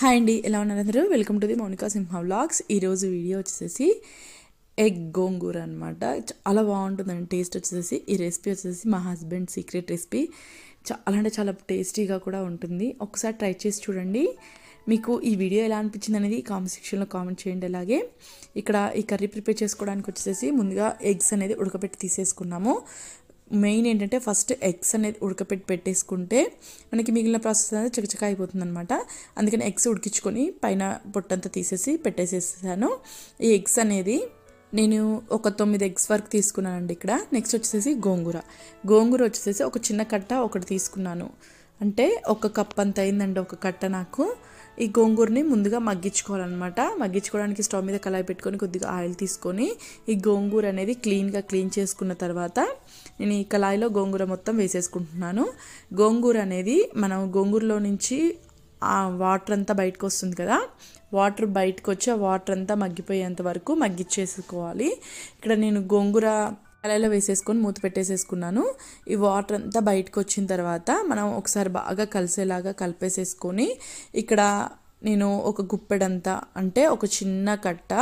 Hi అండి ఎలా ఉన్నారు అందరూ? Welcome to the Monika Simha vlogs ఈరోజు వీడియో వచ్చేసి ఎగ్ గోంగూర అనమాట చాలా బాగుంటుందండి టేస్ట్ వచ్చేసి ఈ రెసిపీ వచ్చేసి మా హస్బెండ్ సీక్రెట్ రెసిపీ. చాలా అంటే చాలా టేస్టీగా కూడా ఉంటుంది. ఒకసారి ట్రై చేసి చూడండి. మీకు ఈ వీడియో ఎలా అనిపించింది అనేది కామెంట్ సెక్షన్లో కామెంట్ చేయండి. అలాగే ఇక్కడ ఈ కర్రీ ప్రిపేర్ చేసుకోవడానికి వచ్చేసి ముందుగా ఎగ్స్ అనేది ఉడకబెట్టి తీసేసుకున్నాము. మెయిన్ ఏంటంటే ఫస్ట్ ఎగ్స్ అనేది ఉడకపెట్టి పెట్టేసుకుంటే మనకి మిగిలిన ప్రాసెస్ అనేది చకచక అయిపోతుంది అనమాట అందుకని ఎగ్స్ ఉడికించుకొని పైన పొట్టంతా తీసేసి పెట్టేసేసాను. ఈ ఎగ్స్ అనేది నేను ఒక తొమ్మిది ఎగ్స్ వరకు తీసుకున్నానండి ఇక్కడ. నెక్స్ట్ వచ్చేసి గోంగూర. గోంగూర వచ్చేసి ఒక చిన్న కట్ట ఒకటి తీసుకున్నాను. అంటే ఒక కప్ అంత అయిందండి ఒక కట్ట నాకు. ఈ గోంగూరని ముందుగా మగ్గించుకోవాలన్నమాట. మగ్గించుకోవడానికి స్టవ్ మీద కళాయి పెట్టుకొని కొద్దిగా ఆయిల్ తీసుకొని ఈ గోంగూర అనేది క్లీన్గా క్లీన్ చేసుకున్న తర్వాత నేను ఈ కళాయిలో గోంగూర మొత్తం వేసేసుకుంటున్నాను. గోంగూర అనేది మనం గోంగూరలో నుంచి ఆ వాటర్ అంతా బయటకు వస్తుంది కదా వాటర్ బయటకు వచ్చి ఆ వాటర్ అంతా మగ్గిపోయేంత వరకు మగ్గిచ్చేసుకోవాలి. ఇక్కడ నేను గోంగూర కళాయిలో వేసేసుకొని మూత పెట్టేసేసుకున్నాను. ఈ వాటర్ అంతా బయటకు వచ్చిన తర్వాత మనం ఒకసారి బాగా కలిసేలాగా కలిపేసేసుకొని ఇక్కడ నేను ఒక గుప్పెడంతా అంటే ఒక చిన్న కట్ట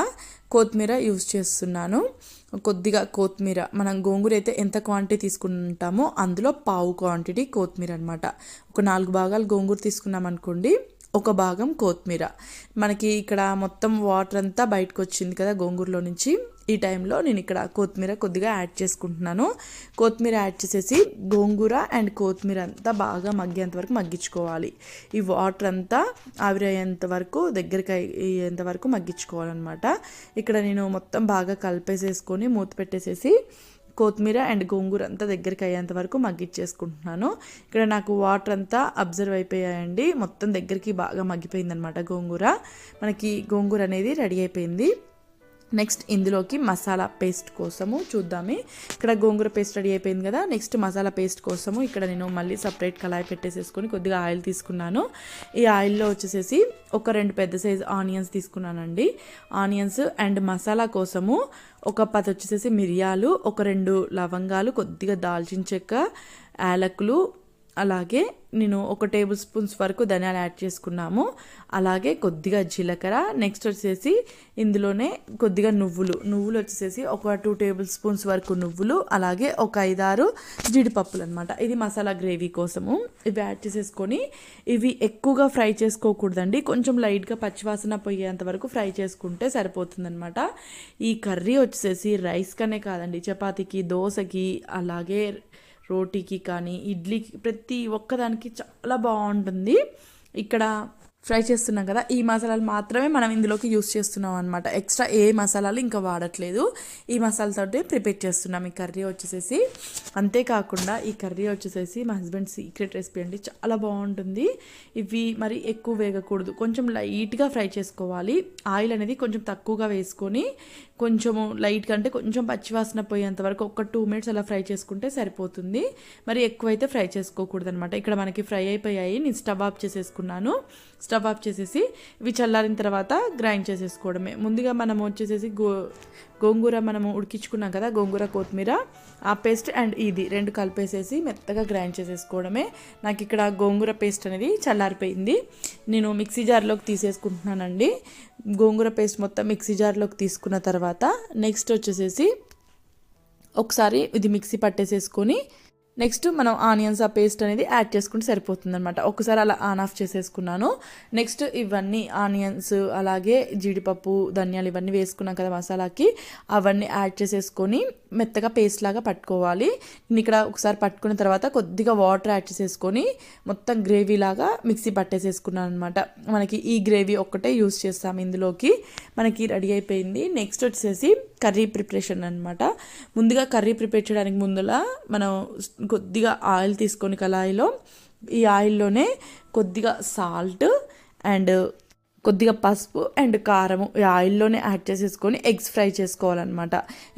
కొత్తిమీర యూజ్ చేస్తున్నాను. కొద్దిగా కొత్తిమీర మనం గోంగూర అయితే ఎంత క్వాంటిటీ తీసుకుంటామో అందులో పావు క్వాంటిటీ కొత్తిమీర అనమాట ఒక నాలుగు భాగాలు గోంగూర తీసుకున్నాం అనుకోండి ఒక భాగం కొత్తిమీర. మనకి ఇక్కడ మొత్తం వాటర్ అంతా బయటకు వచ్చింది కదా గోంగూరలో నుంచి. ఈ టైంలో నేను ఇక్కడ కొత్తిమీర కొద్దిగా యాడ్ చేసుకుంటున్నాను. కొత్తిమీర యాడ్ చేసేసి గోంగూర అండ్ కొత్తిమీర అంతా బాగా మగ్గేంత వరకు మగ్గించుకోవాలి. ఈ వాటర్ అంతా ఆవిరయ్యేంత వరకు దగ్గరికి అయ్యేంత వరకు మగ్గించుకోవాలన్నమాట. ఇక్కడ నేను మొత్తం బాగా కలిపేసేసుకొని మూత పెట్టేసేసి కొత్తిమీర అండ్ గోంగూర అంతా దగ్గరికి అయ్యేంత వరకు మగ్గిచ్చేసుకుంటున్నాను ఇక్కడ నాకు వాటర్ అంతా అబ్జర్వ్ అయిపోయాయండి. మొత్తం దగ్గరికి బాగా మగ్గిపోయిందనమాట గోంగూర. మనకి గోంగూర అనేది రెడీ అయిపోయింది. నెక్స్ట్ ఇందులోకి మసాలా పేస్ట్ కోసము చూద్దామే. ఇక్కడ గోంగూర పేస్ట్ రెడీ అయిపోయింది కదా. నెక్స్ట్ మసాలా పేస్ట్ కోసము ఇక్కడ నేను మళ్ళీ సపరేట్ కళాయి పెట్టేసేసుకొని కొద్దిగా ఆయిల్ తీసుకున్నాను. ఈ ఆయిల్లో వచ్చేసేసి ఒక రెండు పెద్ద సైజ్ ఆనియన్స్ తీసుకున్నానండి. ఆనియన్స్ అండ్ మసాలా కోసము ఒక పది వచ్చేసేసి మిరియాలు ఒక రెండు లవంగాలు కొద్దిగా దాల్చిన చెక్క యాలకులు అలాగే నేను ఒక టేబుల్ స్పూన్స్ వరకు ధనియాలు యాడ్ చేసుకున్నాము. అలాగే కొద్దిగా జీలకర్ర నెక్స్ట్ వచ్చేసి ఇందులోనే కొద్దిగా నువ్వులు. నువ్వులు వచ్చేసి ఒక టూ టేబుల్ స్పూన్స్ వరకు నువ్వులు అలాగే ఒక ఐదారు జీడిపప్పులు అనమాట ఇది మసాలా గ్రేవీ కోసము. ఇవి యాడ్ చేసేసుకొని ఇవి ఎక్కువగా ఫ్రై చేసుకోకూడదండి. కొంచెం లైట్గా పచ్చివాసన పోయేంత వరకు ఫ్రై చేసుకుంటే సరిపోతుందనమాట ఈ కర్రీ వచ్చేసి రైస్ కనే కాదండి. చపాతీకి దోశకి అలాగే రోటీకి కానీ ఇడ్లీకి ప్రతి ఒక్కదానికి చాలా బాగుంటుంది. ఇక్కడ ఫ్రై చేస్తున్నాం కదా ఈ మసాలాలు మాత్రమే మనం ఇందులోకి యూస్ చేస్తున్నాం అనమాట ఎక్స్ట్రా ఏ మసాలాలు ఇంకా వాడట్లేదు. ఈ మసాలాతో ప్రిపేర్ చేస్తున్నాం. ఈ కర్రీ వచ్చేసేసి అంతేకాకుండా ఈ కర్రీ వచ్చేసేసి మా హస్బెండ్ సీక్రెట్ రెసిపీ అండి. చాలా బాగుంటుంది. ఇవి మరి ఎక్కువ వేగకూడదు. కొంచెం లైట్గా ఫ్రై చేసుకోవాలి. ఆయిల్ అనేది కొంచెం తక్కువగా వేసుకొని కొంచెము లైట్గా అంటే కొంచెం పచ్చివాసన పోయేంత వరకు ఒక టూ మినిట్స్ అలా ఫ్రై చేసుకుంటే సరిపోతుంది. మరి ఎక్కువైతే ఫ్రై చేసుకోకూడదు అనమాట ఇక్కడ మనకి ఫ్రై అయిపోయాయి. నేను స్టవ్ ఆఫ్ చేసేసుకున్నాను. స్టవ్ ఆఫ్ చేసేసి ఇవి చల్లారిన తర్వాత గ్రైండ్ చేసేసుకోవడమే. ముందుగా మనం వచ్చేసేసి గో గోంగూర మనము ఉడికించుకున్నాం కదా గోంగూర కొత్తిమీర ఆ పేస్ట్ అండ్ ఇది రెండు కలిపేసేసి మెత్తగా గ్రైండ్ చేసేసుకోవడమే. నాకు ఇక్కడ గోంగూర పేస్ట్ అనేది చల్లారిపోయింది. నేను మిక్సీ జార్లోకి తీసేసుకుంటున్నానండి. గోంగూర పేస్ట్ మొత్తం మిక్సీ జార్లోకి తీసుకున్న తర్వాత నెక్స్ట్ వచ్చేసేసి ఒకసారి ఇది మిక్సీ పట్టేసేసుకొని నెక్స్ట్ మనం ఆనియన్స్ ఆ పేస్ట్ అనేది యాడ్ చేసుకుంటే సరిపోతుంది అనమాట ఒకసారి అలా ఆన్ ఆఫ్ చేసేసుకున్నాను. నెక్స్ట్ ఇవన్నీ ఆనియన్స్ అలాగే జీడిపప్పు ధనియాలు ఇవన్నీ వేసుకున్నాం కదా మసాలాకి. అవన్నీ యాడ్ చేసేసుకొని మెత్తగా పేస్ట్ లాగా పట్టుకోవాలి. నేను ఇక్కడ ఒకసారి పట్టుకున్న తర్వాత కొద్దిగా వాటర్ యాడ్ చేసేసుకొని మొత్తం గ్రేవీ లాగా మిక్సీ పట్టేసేసుకున్నాను అనమాట మనకి ఈ గ్రేవీ ఒక్కటే యూస్ చేస్తాం ఇందులోకి. మనకి రెడీ అయిపోయింది. నెక్స్ట్ వచ్చేసి కర్రీ ప్రిపరేషన్ అనమాట ముందుగా కర్రీ ప్రిపేర్ చేయడానికి ముందులా మనం కొద్దిగా ఆయిల్ తీసుకొని కళాయిలో ఈ ఆయిల్లోనే కొద్దిగా సాల్ట్ అండ్ కొద్దిగా పసుపు అండ్ కారము ఈ ఆయిల్లోనే యాడ్ చేసేసుకొని ఎగ్స్ ఫ్రై చేసుకోవాలన్నమాట.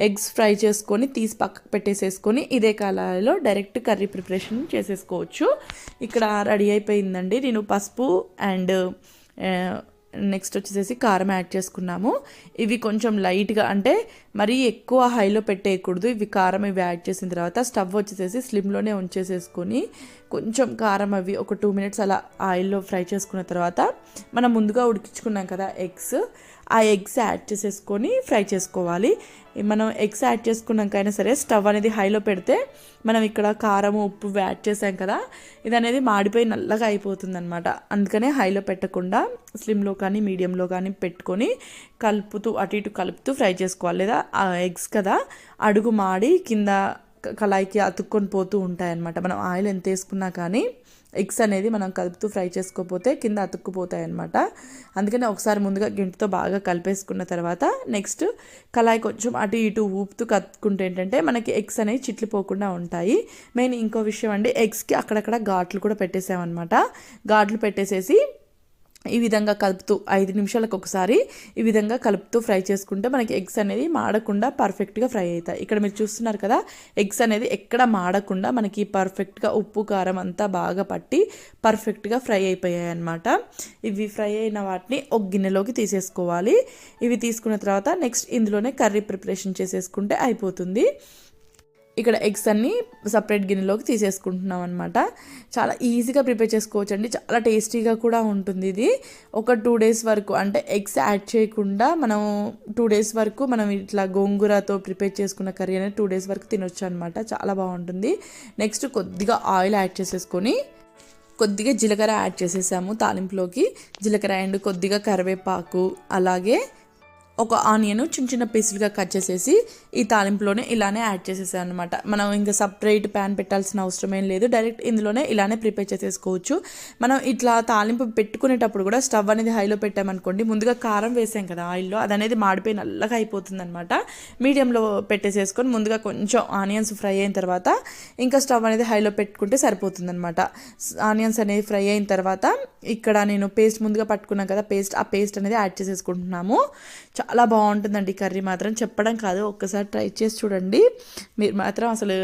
ఎగ్స్ ఫ్రై చేసుకొని తీసి పక్కకు పెట్టేసేసుకొని ఇదే కళాయిలో డైరెక్ట్ కర్రీ ప్రిపరేషన్ చేసేసుకోవచ్చు. ఇక్కడ రెడీ అయిపోయిందండి. నేను పసుపు అండ్ నెక్స్ట్ వచ్చేసేసి కారం యాడ్ చేసుకున్నాము. ఇవి కొంచెం లైట్గా అంటే మరీ ఎక్కువ హైలో పెట్టేయకూడదు. ఇవి కారం ఇవి యాడ్ చేసిన తర్వాత స్టవ్ వచ్చేసేసి స్లిమ్లోనే ఉంచేసేసుకొని కొంచెం కారం అవి ఒక టూ మినిట్స్ అలా ఆయిల్లో ఫ్రై చేసుకున్న తర్వాత మనం ముందుగా ఉడికించుకున్నాం కదా ఎగ్స్ ఆ ఎగ్స్ యాడ్ చేసేసుకొని ఫ్రై చేసుకోవాలి. మనం ఎగ్స్ యాడ్ చేసుకున్నాకైనా సరే స్టవ్ అనేది హైలో పెడితే మనం ఇక్కడ కారం ఉప్పు యాడ్ చేసాం కదా ఇది అనేది మాడిపోయి నల్లగా అయిపోతుంది అనమాట అందుకనే హైలో పెట్టకుండా స్లిమ్లో కానీ మీడియంలో కానీ పెట్టుకొని కలుపుతూ అటు ఇటు కలుపుతూ ఫ్రై చేసుకోవాలి. లేదా ఆ ఎగ్స్ కదా అడుగు మాడి కింద కళాయికి అతుక్కొని పోతూ ఉంటాయన్నమాట. మనం ఆయిల్ ఎంత వేసుకున్నా కానీ ఎగ్స్ అనేది మనం కలుపుతూ ఫ్రై చేసుకోకపోతే కింద అతుక్కుపోతాయి అనమాట అందుకని ఒకసారి ముందుగా గింటితో బాగా కలిపేసుకున్న తర్వాత నెక్స్ట్ కళాయి కొంచెం అటు ఇటు ఊపుతూ కత్తుకుంటే ఏంటంటే మనకి ఎగ్స్ అనేవి చిట్లిపోకుండా ఉంటాయి. మెయిన్ ఇంకో విషయం అండి ఎగ్స్కి అక్కడక్కడ ఘాట్లు కూడా పెట్టేసామన్నమాట. ఘాట్లు పెట్టేసేసి ఈ విధంగా కలుపుతూ ఐదు నిమిషాలకు ఒకసారి ఈ విధంగా కలుపుతూ ఫ్రై చేసుకుంటే మనకి ఎగ్స్ అనేది మాడకుండా పర్ఫెక్ట్గా ఫ్రై అవుతాయి. ఇక్కడ మీరు చూస్తున్నారు కదా ఎగ్స్ అనేది ఎక్కడ మాడకుండా మనకి పర్ఫెక్ట్గా ఉప్పు కారం అంతా బాగా పట్టి పర్ఫెక్ట్గా ఫ్రై అయిపోయాయి అనమాట ఇవి ఫ్రై అయిన వాటిని ఒక గిన్నెలోకి తీసేసుకోవాలి. ఇవి తీసుకున్న తర్వాత నెక్స్ట్ ఇందులోనే కర్రీ ప్రిపరేషన్ చేసేసుకుంటే అయిపోతుంది. ఇక్కడ ఎగ్స్ అన్నీ సపరేట్ గిన్నెలోకి తీసేసుకుంటున్నాం అనమాట చాలా ఈజీగా ప్రిపేర్ చేసుకోవచ్చు అండి చాలా టేస్టీగా కూడా ఉంటుంది ఇది. ఒక టూ డేస్ వరకు అంటే ఎగ్స్ యాడ్ చేయకుండా మనం టూ డేస్ వరకు మనం ఇట్లా గోంగూరతో ప్రిపేర్ చేసుకున్న కర్రీ అనేది టూ డేస్ వరకు తినొచ్చు అనమాట చాలా బాగుంటుంది. నెక్స్ట్ కొద్దిగా ఆయిల్ యాడ్ చేసేసుకొని కొద్దిగా జీలకర్ర యాడ్ చేసేసాము తాలింపులోకి. జీలకర్ర అండ్ కొద్దిగా కరివేపాకు అలాగే ఒక ఆనియన్ చిన్న చిన్న పీసులుగా కట్ చేసేసి ఈ తాలింపులోనే ఇలానే యాడ్ చేసేసాను అనమాట మనం ఇంకా సపరేట్ ప్యాన్ పెట్టాల్సిన అవసరం ఏం లేదు. డైరెక్ట్ ఇందులోనే ఇలానే ప్రిపేర్ చేసేసుకోవచ్చు. మనం ఇట్లా తాలింపు పెట్టుకునేటప్పుడు కూడా స్టవ్ అనేది హైలో పెట్టామనుకోండి ముందుగా కారం వేసాం కదా ఆయిల్లో అది అనేది మాడిపోయి నల్లగా అయిపోతుంది అనమాట మీడియంలో పెట్టేసేసుకొని ముందుగా కొంచెం ఆనియన్స్ ఫ్రై అయిన తర్వాత ఇంకా స్టవ్ అనేది హైలో పెట్టుకుంటే సరిపోతుంది అనమాట ఆనియన్స్ అనేది ఫ్రై అయిన తర్వాత ఇక్కడ నేను పేస్ట్ ముందుగా పట్టుకున్నాను కదా పేస్ట్ ఆ పేస్ట్ అనేది యాడ్ చేసేసుకుంటున్నాము. చాలా బాగుంటుందండి కర్రీ మాత్రం. చెప్పడం కాదు ఒక్కసారి ట్రై చేసి చూడండి. మీరు మాత్రం అసలు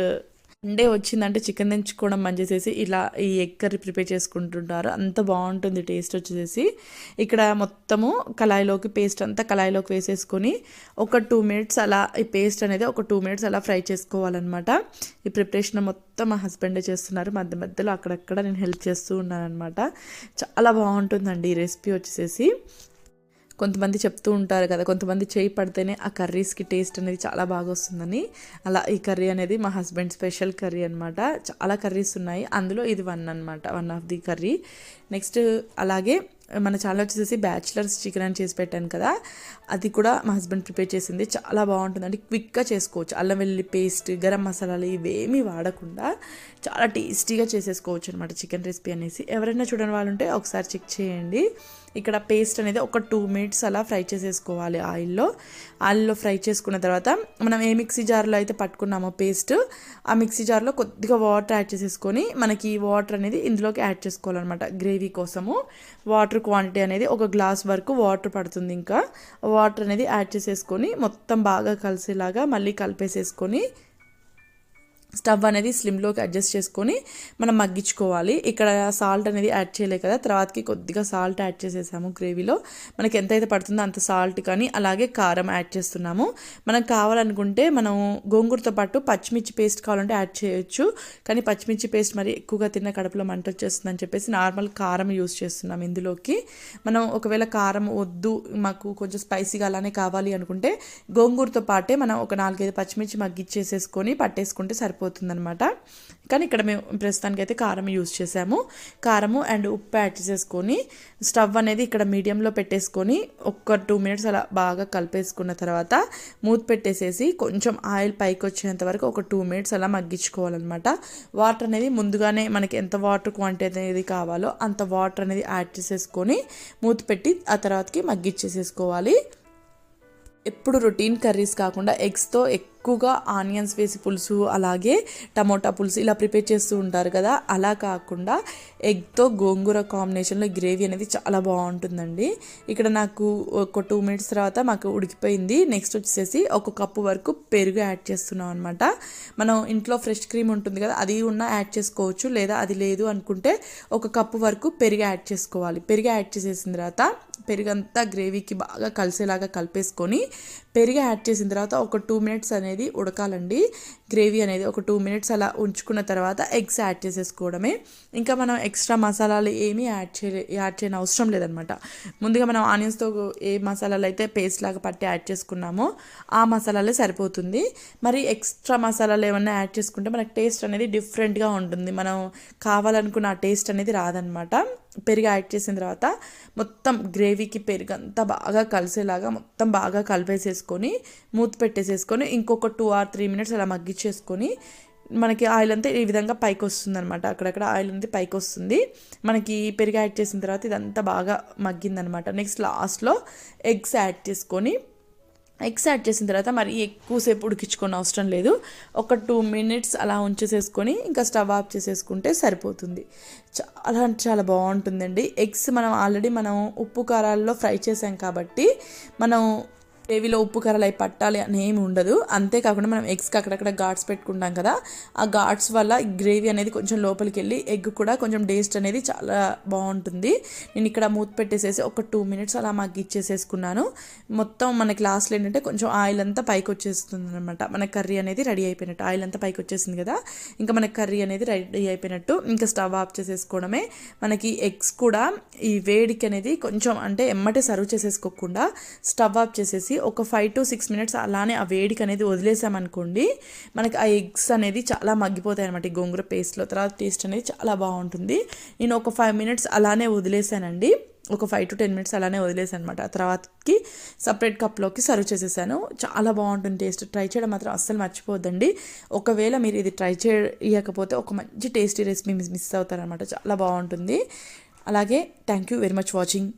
సండే వచ్చిందంటే చికెన్ తెంచుకోవడం మంచి చేసేసి ఇలా ఈ ఎగ్ కర్రీ ప్రిపేర్ చేసుకుంటుంటారు. అంత బాగుంటుంది టేస్ట్ వచ్చేసి ఇక్కడ మొత్తము కళాయిలోకి పేస్ట్ అంతా కళాయిలోకి వేసేసుకొని ఒక టూ మినిట్స్ అలా ఈ పేస్ట్ అనేది ఒక టూ మినిట్స్ అలా ఫ్రై చేసుకోవాలన్నమాట. ఈ ప్రిపరేషన్ మొత్తం మా హస్బెండే చేస్తున్నారు. మధ్య మధ్యలో అక్కడక్కడ నేను హెల్ప్ చేస్తూ ఉన్నాను అనమాట చాలా బాగుంటుందండి ఈ రెసిపీ వచ్చేసేసి. కొంతమంది చెప్తూ ఉంటారు కదా కొంతమంది చేయి పడితేనే ఆ కర్రీస్కి టేస్ట్ అనేది చాలా బాగా వస్తుందని. అలా ఈ కర్రీ అనేది మా హస్బెండ్ స్పెషల్ కర్రీ అనమాట చాలా కర్రీస్ ఉన్నాయి. అందులో ఇది వన్ అనమాట one of the curry. Next అలాగే మన ఛానల్ వచ్చేసి బ్యాచిలర్స్ చికెన్ అని చేసి పెట్టాను కదా అది కూడా మా హస్బెండ్ ప్రిపేర్ చేసింది. చాలా బాగుంటుంది అంటే క్విక్గా చేసుకోవచ్చు. అల్లం వెల్లుల్లి పేస్ట్ గరం మసాలాలు ఇవేమీ వాడకుండా చాలా టేస్టీగా చేసేసుకోవచ్చు అనమాట చికెన్ రెసిపీ అనేసి. ఎవరైనా చూడని వాళ్ళు ఉంటే ఒకసారి చెక్ చేయండి. ఇక్కడ పేస్ట్ అనేది ఒక టూ మినిట్స్ అలా ఫ్రై చేసేసుకోవాలి ఆయిల్లో ఆయిల్లో ఫ్రై చేసుకున్న తర్వాత మనం ఏ మిక్సీ జార్లో అయితే పట్టుకున్నామో పేస్ట్ ఆ మిక్సీ జార్లో కొద్దిగా వాటర్ యాడ్ చేసేసుకొని మనకి వాటర్ అనేది ఇందులోకి యాడ్ చేసుకోవాలన్నమాట గ్రేవీ కోసము. వాటర్ క్వాంటిటీ అనేది ఒక గ్లాస్ వరకు వాటర్ పడుతుంది ఇంకా. వాటర్ అనేది యాడ్ చేసేసుకొని మొత్తం బాగా కలిసేలాగా మళ్ళీ కలిపేసేసుకొని స్టవ్ అనేది స్లిమ్లోకి అడ్జస్ట్ చేసుకొని మనం మగ్గించుకోవాలి. ఇక్కడ సాల్ట్ అనేది యాడ్ చేయలే కదా తర్వాతకి కొద్దిగా సాల్ట్ యాడ్ చేసేసాము గ్రేవీలో. మనకి ఎంతైతే పడుతుందో అంత సాల్ట్ కానీ అలాగే కారం యాడ్ చేస్తున్నాము. మనం కావాలనుకుంటే మనం గోంగూరతో పాటు పచ్చిమిర్చి పేస్ట్ కావాలంటే యాడ్ చేయొచ్చు. కానీ పచ్చిమిర్చి పేస్ట్ మరి ఎక్కువగా తిన్న కడుపులో మంట వచ్చేస్తుందని చెప్పేసి నార్మల్ కారం యూస్ చేస్తున్నాం ఇందులోకి. మనం ఒకవేళ కారం వద్దు మాకు కొంచెం స్పైసీగా అలానే కావాలి అనుకుంటే గోంగూరతో పాటే మనం ఒక నాలుగైదు పచ్చిమిర్చి మగ్గిచ్చేసేసుకొని పట్టేసుకుంటే సరిపోతుంది. అనమాట కానీ ఇక్కడ మేము ప్రస్తుతానికి అయితే కారం యూజ్ చేసాము. కారము అండ్ ఉప్పు యాడ్ చేసేసుకొని స్టవ్ అనేది ఇక్కడ మీడియంలో పెట్టేసుకొని ఒక్క టూ మినిట్స్ అలా బాగా కలిపేసుకున్న తర్వాత మూత పెట్టేసేసి కొంచెం ఆయిల్ పైకి వచ్చేంత వరకు ఒక టూ మినిట్స్ అలా మగ్గించుకోవాలన్నమాట. వాటర్ అనేది ముందుగానే మనకి ఎంత వాటర్ క్వాంటిటీ అనేది కావాలో అంత వాటర్ అనేది యాడ్ చేసేసుకొని మూత పెట్టి ఆ తర్వాతకి మగ్గిచ్చేసేసుకోవాలి ఎప్పుడు రొటీన్ కర్రీస్ కాకుండా ఎగ్స్తో ఎక్కువగా ఆనియన్స్ వేసి పులుసు అలాగే టమోటా పులుసు ఇలా ప్రిపేర్ చేస్తూ ఉంటారు కదా. అలా కాకుండా ఎగ్తో గోంగూర కాంబినేషన్లో గ్రేవీ అనేది చాలా బాగుంటుందండి. ఇక్కడ నాకు ఒక టూ మినిట్స్ తర్వాత మాకు ఉడికిపోయింది. నెక్స్ట్ వచ్చేసి ఒక కప్పు వరకు పెరుగు యాడ్ చేస్తున్నాం అనమాట మనం ఇంట్లో ఫ్రెష్ క్రీమ్ ఉంటుంది కదా అది ఉన్న యాడ్ చేసుకోవచ్చు లేదా అది లేదు అనుకుంటే ఒక కప్పు వరకు పెరుగు యాడ్ చేసుకోవాలి. పెరుగు యాడ్ చేసేసిన తర్వాత పెరుగంతా గ్రేవీకి బాగా కలిసేలాగా కలిపేసుకొని పెరుగు యాడ్ చేసిన తర్వాత ఒక టూ మినిట్స్ అనేది ఉడకాలండి. గ్రేవీ అనేది ఒక టూ మినిట్స్ అలా ఉంచుకున్న తర్వాత ఎగ్స్ యాడ్ చేసేసుకోవడమే. ఇంకా మనం ఎక్స్ట్రా మసాలాలు ఏమీ యాడ్ చేయ యాడ్ చేయని అవసరం లేదనమాట. ముందుగా మనం ఆనియన్స్తో ఏ మసాలాలు అయితే పేస్ట్ లాగా పట్టి యాడ్ చేసుకున్నామో ఆ మసాలాలే సరిపోతుంది. మరి ఎక్స్ట్రా మసాలాలు ఏమన్నా యాడ్ చేసుకుంటే మనకు టేస్ట్ అనేది డిఫరెంట్గా ఉంటుంది. మనం కావాలనుకున్న ఆ టేస్ట్ అనేది రాదనమాట. పెరుగు యాడ్ చేసిన తర్వాత మొత్తం గ్రేవీకి పెరుగు అంతా బాగా కలిసేలాగా మొత్తం బాగా కలిపేసేసుకొని మూత పెట్టేసేసుకొని ఇంకొక టూ ఆర్ త్రీ మినిట్స్ అలా మగ్గిచ్చేసుకొని మనకి ఆయిల్ అంతా ఈ విధంగా పైకి వస్తుంది అనమాట అక్కడక్కడ ఆయిల్ అంతా పైకి వస్తుంది. మనకి పెరుగు యాడ్ చేసిన తర్వాత ఇదంతా బాగా మగ్గిందనమాట నెక్స్ట్ లాస్ట్లో ఎగ్స్ యాడ్ చేసుకొని ఎగ్స్ యాడ్ చేసిన తర్వాత మరి ఎక్కువసేపు ఉడికించుకోని అవసరం లేదు. ఒక టూ మినిట్స్ అలా ఉంచేసేసుకొని ఇంకా స్టవ్ ఆఫ్ చేసేసుకుంటే సరిపోతుంది. చాలా అంటే చాలా బాగుంటుందండి. ఎగ్స్ మనం ఆల్రెడీ మనం ఉప్పు కారాల్లో ఫ్రై చేసాం కాబట్టి మనం గ్రేవీలో ఉప్పు కర్రలు అవి పట్టాలి అని ఏమి ఉండదు. అంతేకాకుండా మనం ఎగ్స్కి అక్కడక్కడ ఘాట్స్ పెట్టుకుంటాం కదా ఆ ఘాట్స్ వల్ల గ్రేవీ అనేది కొంచెం లోపలికి వెళ్ళి ఎగ్ కూడా కొంచెం టేస్ట్ అనేది చాలా బాగుంటుంది. నేను ఇక్కడ మూత పెట్టేసేసి ఒక టూ మినిట్స్ అలా మాకు ఇచ్చేసేసుకున్నాను. మొత్తం మనకి లాస్ట్లో ఏంటంటే కొంచెం ఆయిల్ అంతా పైకి వచ్చేస్తుంది అనమాట మన కర్రీ అనేది రెడీ అయిపోయినట్టు ఆయిల్ అంతా పైకి వచ్చేసింది కదా ఇంకా మన కర్రీ అనేది రెడీ అయిపోయినట్టు ఇంకా స్టవ్ ఆఫ్ చేసేసుకోవడమే. మనకి ఎగ్స్ కూడా ఈ వేడికి అనేది కొంచెం అంటే ఎమ్మటే సర్వ్ చేసేసుకోకుండా స్టవ్ ఆఫ్ చేసేసి ఒక ఫైవ్ టు సిక్స్ మినిట్స్ అలానే ఆ వేడికి అనేది వదిలేసామనుకోండి మనకి ఆ ఎగ్స్ అనేది చాలా మగ్గిపోతాయి అనమాట ఈ గోంగూర పేస్ట్లో తర్వాత టేస్ట్ అనేది చాలా బాగుంటుంది. నేను ఒక ఫైవ్ మినిట్స్ అలానే వదిలేసానండి. ఒక ఫైవ్ టు టెన్ మినిట్స్ అలానే వదిలేసాను అనమాట ఆ తర్వాతకి సపరేట్ కప్లోకి సర్వ్ చేసేసాను. చాలా బాగుంటుంది టేస్ట్ ట్రై చేయడం మాత్రం అస్సలు మర్చిపోద్దండి ఒకవేళ మీరు ఇది ట్రై చేయకపోతే ఒక మంచి టేస్టీ రెసిపీ మిస్ మిస్ అవుతారనమాట చాలా బాగుంటుంది. అలాగే thank you very much watching